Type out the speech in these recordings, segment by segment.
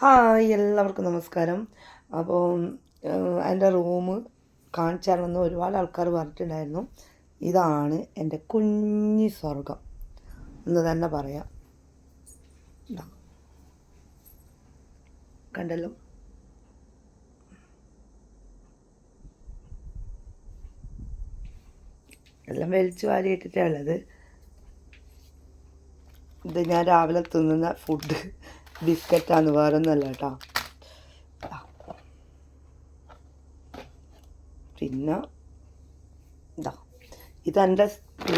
Hi എല്ലാവർക്കും നമസ്കാരം. അപ്പോൾ എന്റെ റൂം കാണിച്ചു ഒരുപാട് ആൾക്കാർ പറഞ്ഞിട്ടുണ്ടായിരുന്നു. ഇതാണ് എന്റെ കുഞ്ഞി സ്വർഗം എന്ന് തന്നെ പറയാം. കണ്ടല്ലോ. എല്ലാം വലിച്ചു വാരിയിട്ടിട്ടാണുള്ളത് ഇത് ഞാൻ രാവിലെ തിന്നുന്ന ഫുഡ് ബിസ്ക്കറ്റാണ് വേറെ ഒന്നല്ല കേട്ടോ. പിന്നെ ഇതാ ഇതെന്റെ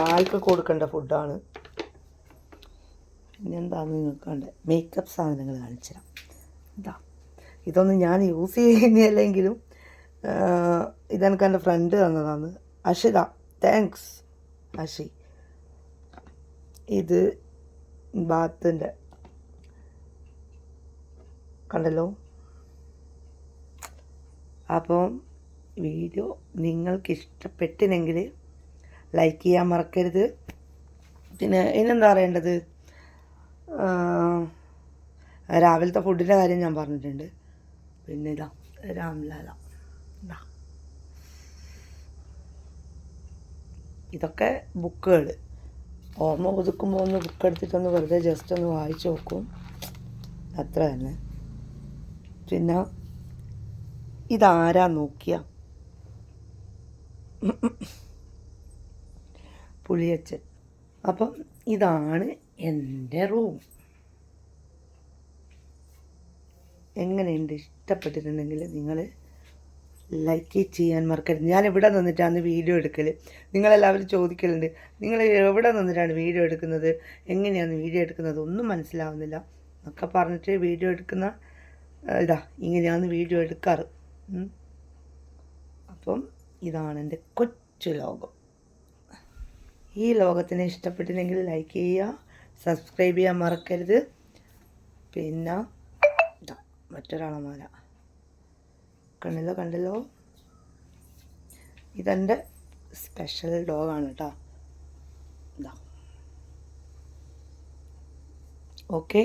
നായ്ക്ക് കൊടുക്കേണ്ട ഫുഡാണ്. എന്താണെന്ന് നിങ്ങൾക്ക് കണ്ടേ മേക്കപ്പ് സാധനങ്ങൾ കാണിച്ചു ഇതാ ഇതൊന്നും ഞാൻ യൂസ് ചെയ്യുന്നില്ലെങ്കിലും ഇതെനിക്ക് എന്റെ ഫ്രണ്ട് തന്നതാണ്. അഷിത താങ്ക്സ് അഷി ഇത് ബാത്തിന്റെ കണ്ടല്ലോ? അപ്പോൾ വീഡിയോ നിങ്ങൾക്ക് ഇഷ്ടപ്പെട്ടിനെങ്കിൽ ലൈക്ക് ചെയ്യാൻ മറക്കരുത്. പിന്നെ ഇനെന്താ അറിയേണ്ടത് രാവിലത്തെ ഫുഡിന്റെ കാര്യം ഞാൻ പറഞ്ഞിട്ടുണ്ട്. പിന്നെ ഇതാ രാംലാല. ഇതാ ഇതൊക്കെ ബുക്കുകൾ. ഓർമ്മ പുതുക്കുമ്പോൾ ഒന്ന് ബുക്ക് എടുത്തിട്ടൊന്ന് വെറുതെ ജസ്റ്റ് ഒന്ന് വായിച്ചു നോക്കും. അത്ര തന്നെ. പിന്നെ ഇതാരാ നോക്കിയ? പുളിയച്ചൻ. അപ്പം ഇതാണ് എന്റെ റൂം. എങ്ങനെയുണ്ട് ഇഷ്ടപ്പെട്ടിട്ടുണ്ടെങ്കിൽ നിങ്ങൾ ലൈക്ക് ചെയ്യാൻ മറക്കരുത്. ഞാൻ എവിടെ നിന്നിട്ടാണ് വീഡിയോ എടുക്കൽ നിങ്ങളെല്ലാവരും ചോദിക്കലുണ്ട്. നിങ്ങൾ എവിടെ നിന്നിട്ടാണ് വീഡിയോ എടുക്കുന്നത്? എങ്ങനെയാണ് വീഡിയോ എടുക്കുന്നത്? ഒന്നും മനസ്സിലാവുന്നില്ല. എന്നൊക്കെ പറഞ്ഞിട്ട് വീഡിയോ എടുക്കുന്ന ഇതാ ഇങ്ങനെയാണ് വീഡിയോ എടുക്കാറ്. അപ്പം ഇതാണ് എന്റെ കൊച്ചു ലോകം. ഈ ലോകത്തിനെ ഇഷ്ടപ്പെട്ടില്ലെങ്കിൽ ലൈക്ക് ചെയ്യുക സബ്സ്ക്രൈബ് ചെയ്യാൻ മറക്കരുത്. പിന്നെ മറ്റൊരാളെ മാല. കണ്ടല്ലോ കണ്ടല്ലോ ഇതെന്റെ സ്പെഷ്യൽ ഡോഗാണ് കേട്ടോ ഇതാ. ഓക്കെ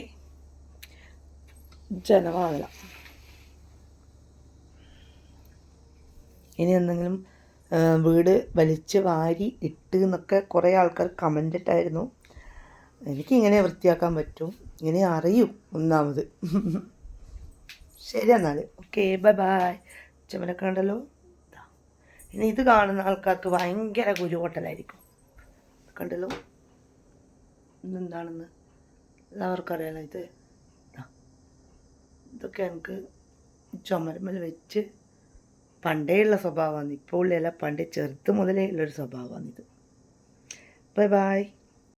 ജനവാള ഇനി എന്തെങ്കിലും വീട് വലിച്ച് വാരി ഇട്ട് എന്നൊക്കെ കുറേ ആൾക്കാർ കമന്റ് ഇട്ടായിരുന്നു. എനിക്കിങ്ങനെ വൃത്തിയാക്കാൻ പറ്റും. ഇങ്ങനെ അറിയും ഒന്നാമത്. ശരി എന്നാൽ ഓക്കെ ബൈ ബൈ ചുമലൊക്കെ ഉണ്ടല്ലോ ഇനി ഇത് കാണുന്ന ആൾക്കാർക്ക് ഭയങ്കര കുരുവോട്ടലായിരിക്കും. കണ്ടല്ലോ? ഇന്നെന്താണെന്ന് എല്ലാവർക്കും അറിയാലോ ഇത്. ഇതൊക്കെ എനിക്ക് ചുമരമ്മൽ വെച്ച് പണ്ടേ ഉള്ള സ്വഭാവമാണ് ഇപ്പോൾ ഉള്ളതല്ല പണ്ട് ചെറുത്ത് മുതലേ ഉള്ളൊരു സ്വഭാവമാണ് ഇത്. Bye bye